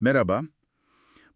Merhaba.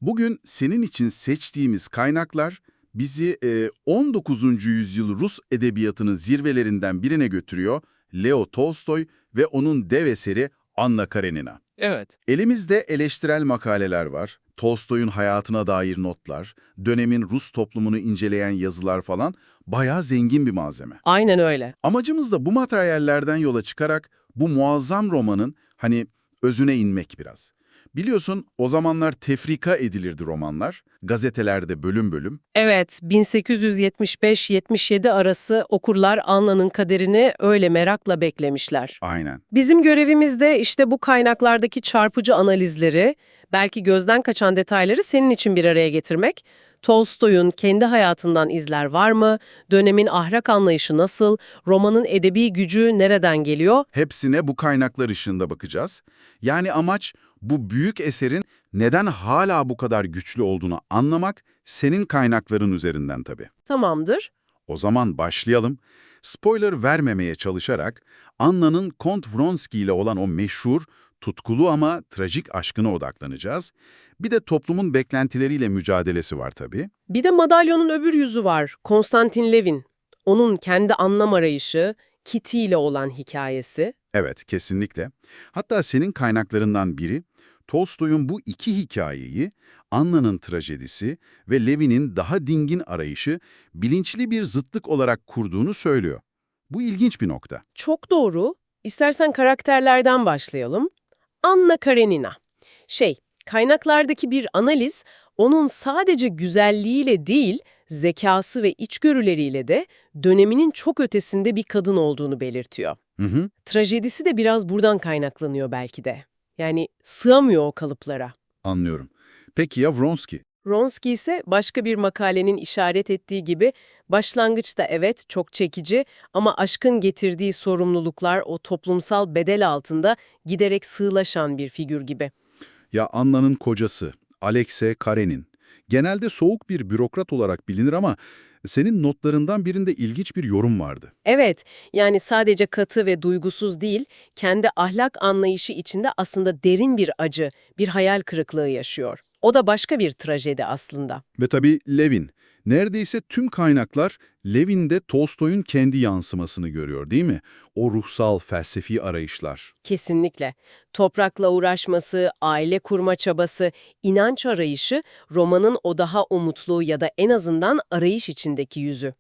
Bugün senin için seçtiğimiz kaynaklar bizi e, 19. yüzyıl Rus edebiyatının zirvelerinden birine götürüyor. Leo Tolstoy ve onun dev eseri Anna Karenina. Evet. Elimizde eleştirel makaleler var. Tolstoy'un hayatına dair notlar, dönemin Rus toplumunu inceleyen yazılar falan bayağı zengin bir malzeme. Aynen öyle. Amacımız da bu materyallerden yola çıkarak bu muazzam romanın hani özüne inmek biraz. Biliyorsun o zamanlar tefrika edilirdi romanlar, gazetelerde bölüm bölüm. Evet, 1875-77 arası okurlar Anna'nın kaderini öyle merakla beklemişler. Aynen. Bizim görevimiz de işte bu kaynaklardaki çarpıcı analizleri, belki gözden kaçan detayları senin için bir araya getirmek. Tolstoy'un kendi hayatından izler var mı? Dönemin ahlak anlayışı nasıl? Romanın edebi gücü nereden geliyor? Hepsine bu kaynaklar ışığında bakacağız. Yani amaç bu büyük eserin neden hala bu kadar güçlü olduğunu anlamak senin kaynakların üzerinden tabii. Tamamdır. O zaman başlayalım. Spoiler vermemeye çalışarak Anna'nın Kont Vronsky ile olan o meşhur, tutkulu ama trajik aşkına odaklanacağız. Bir de toplumun beklentileriyle mücadelesi var tabii. Bir de madalyonun öbür yüzü var. Konstantin Levin. Onun kendi anlam arayışı, Kitty ile olan hikayesi. Evet, kesinlikle. Hatta senin kaynaklarından biri, Tolstoy'un bu iki hikayeyi, Anna'nın trajedisi ve Levin'in daha dingin arayışı bilinçli bir zıtlık olarak kurduğunu söylüyor. Bu ilginç bir nokta. Çok doğru. İstersen karakterlerden başlayalım. Anna Karenina. Şey, kaynaklardaki bir analiz onun sadece güzelliğiyle değil, zekası ve içgörüleriyle de döneminin çok ötesinde bir kadın olduğunu belirtiyor. Hı hı. Trajedisi de biraz buradan kaynaklanıyor belki de. Yani sığamıyor o kalıplara. Anlıyorum. Peki ya Vronsky? Ronsky ise başka bir makalenin işaret ettiği gibi başlangıçta evet çok çekici ama aşkın getirdiği sorumluluklar o toplumsal bedel altında giderek sığlaşan bir figür gibi. Ya Anna'nın kocası, Alexey Karenin. Genelde soğuk bir bürokrat olarak bilinir ama senin notlarından birinde ilginç bir yorum vardı. Evet, yani sadece katı ve duygusuz değil, kendi ahlak anlayışı içinde aslında derin bir acı, bir hayal kırıklığı yaşıyor. O da başka bir trajedi aslında. Ve tabii Levin. Neredeyse tüm kaynaklar Levin'de Tolstoy'un kendi yansımasını görüyor değil mi? O ruhsal, felsefi arayışlar. Kesinlikle. Toprakla uğraşması, aile kurma çabası, inanç arayışı romanın o daha umutlu ya da en azından arayış içindeki yüzü.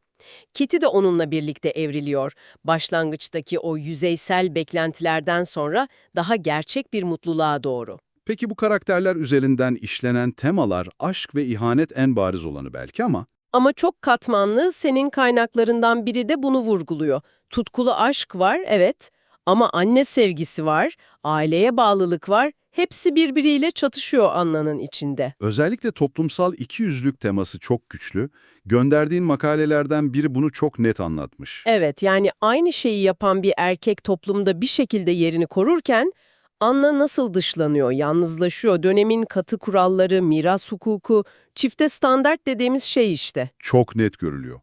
Kitty de onunla birlikte evriliyor. Başlangıçtaki o yüzeysel beklentilerden sonra daha gerçek bir mutluluğa doğru. Peki bu karakterler üzerinden işlenen temalar aşk ve ihanet en bariz olanı belki ama Ama çok katmanlı, senin kaynaklarından biri de bunu vurguluyor. Tutkulu aşk var, evet. Ama anne sevgisi var, aileye bağlılık var. Hepsi birbiriyle çatışıyor Anna'nın içinde. özellikle toplumsal ikiyüzlülük teması çok güçlü. Gönderdiğin makalelerden biri bunu çok net anlatmış. Evet, yani aynı şeyi yapan bir erkek toplumda bir şekilde yerini korurken Anna nasıl dışlanıyor, yalnızlaşıyor, dönemin katı kuralları, miras hukuku, çifte standart dediğimiz şey işte. Çok net görülüyor.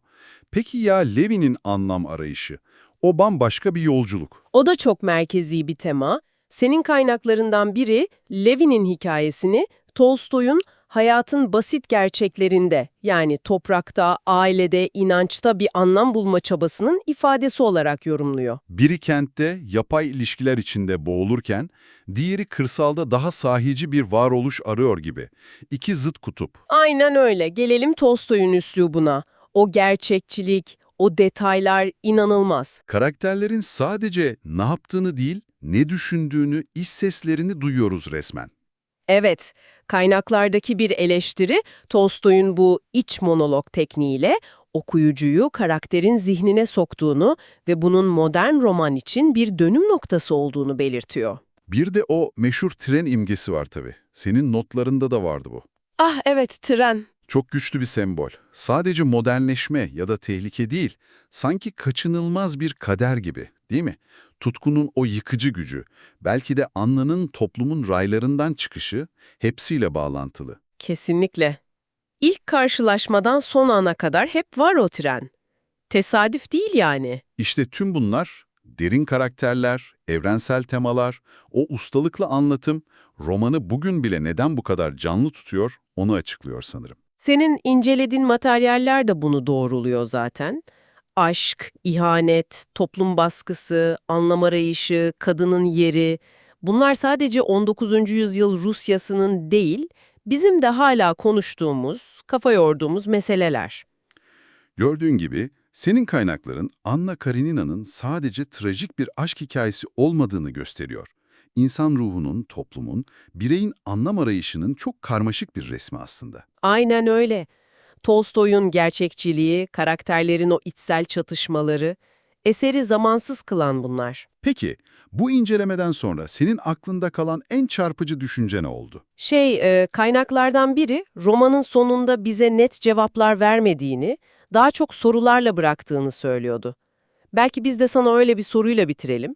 Peki ya Levin'in anlam arayışı? O bambaşka bir yolculuk. O da çok merkezi bir tema. Senin kaynaklarından biri Levin'in hikayesini Tolstoy'un hayatın basit gerçeklerinde yani toprakta, ailede, inançta bir anlam bulma çabasının ifadesi olarak yorumluyor. Biri kentte yapay ilişkiler içinde boğulurken, diğeri kırsalda daha sahici bir varoluş arıyor gibi. İki zıt kutup. Aynen öyle. Gelelim Tolstoy'un üslubuna. O gerçekçilik, o detaylar inanılmaz. Karakterlerin sadece ne yaptığını değil, ne düşündüğünü, iç seslerini duyuyoruz resmen. Evet, kaynaklardaki bir eleştiri Tolstoy'un bu iç monolog tekniğiyle okuyucuyu karakterin zihnine soktuğunu ve bunun modern roman için bir dönüm noktası olduğunu belirtiyor. Bir de o meşhur tren imgesi var tabii. Senin notlarında da vardı bu. Ah evet, tren. Çok güçlü bir sembol. Sadece modernleşme ya da tehlike değil, sanki kaçınılmaz bir kader gibi, değil mi? Tutkunun o yıkıcı gücü, belki de Anna'nın toplumun raylarından çıkışı hepsiyle bağlantılı. Kesinlikle. İlk karşılaşmadan son ana kadar hep var o tren. Tesadüf değil yani. İşte tüm bunlar, derin karakterler, evrensel temalar, o ustalıkla anlatım, romanı bugün bile neden bu kadar canlı tutuyor onu açıklıyor sanırım. Senin incelediğin materyaller de bunu doğruluyor zaten. Aşk, ihanet, toplum baskısı, anlam arayışı, kadının yeri. Bunlar sadece 19. yüzyıl Rusyasının değil, bizim de hala konuştuğumuz, kafa yorduğumuz meseleler. Gördüğün gibi senin kaynakların Anna Karenina'nın sadece trajik bir aşk hikayesi olmadığını gösteriyor. İnsan ruhunun, toplumun, bireyin anlam arayışının çok karmaşık bir resmi aslında. Aynen öyle. Tolstoy'un gerçekçiliği, karakterlerin o içsel çatışmaları, eseri zamansız kılan bunlar. Peki, bu incelemeden sonra senin aklında kalan en çarpıcı düşünce ne oldu? Şey, e, kaynaklardan biri romanın sonunda bize net cevaplar vermediğini, daha çok sorularla bıraktığını söylüyordu. Belki biz de sana öyle bir soruyla bitirelim.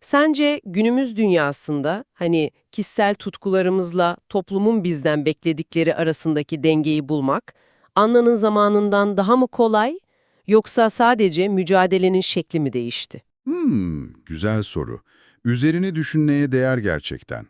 Sence günümüz dünyasında hani kişisel tutkularımızla toplumun bizden bekledikleri arasındaki dengeyi bulmak, Anna'nın zamanından daha mı kolay yoksa sadece mücadelenin şekli mi değişti? Hmm, güzel soru. Üzerini düşünmeye değer gerçekten.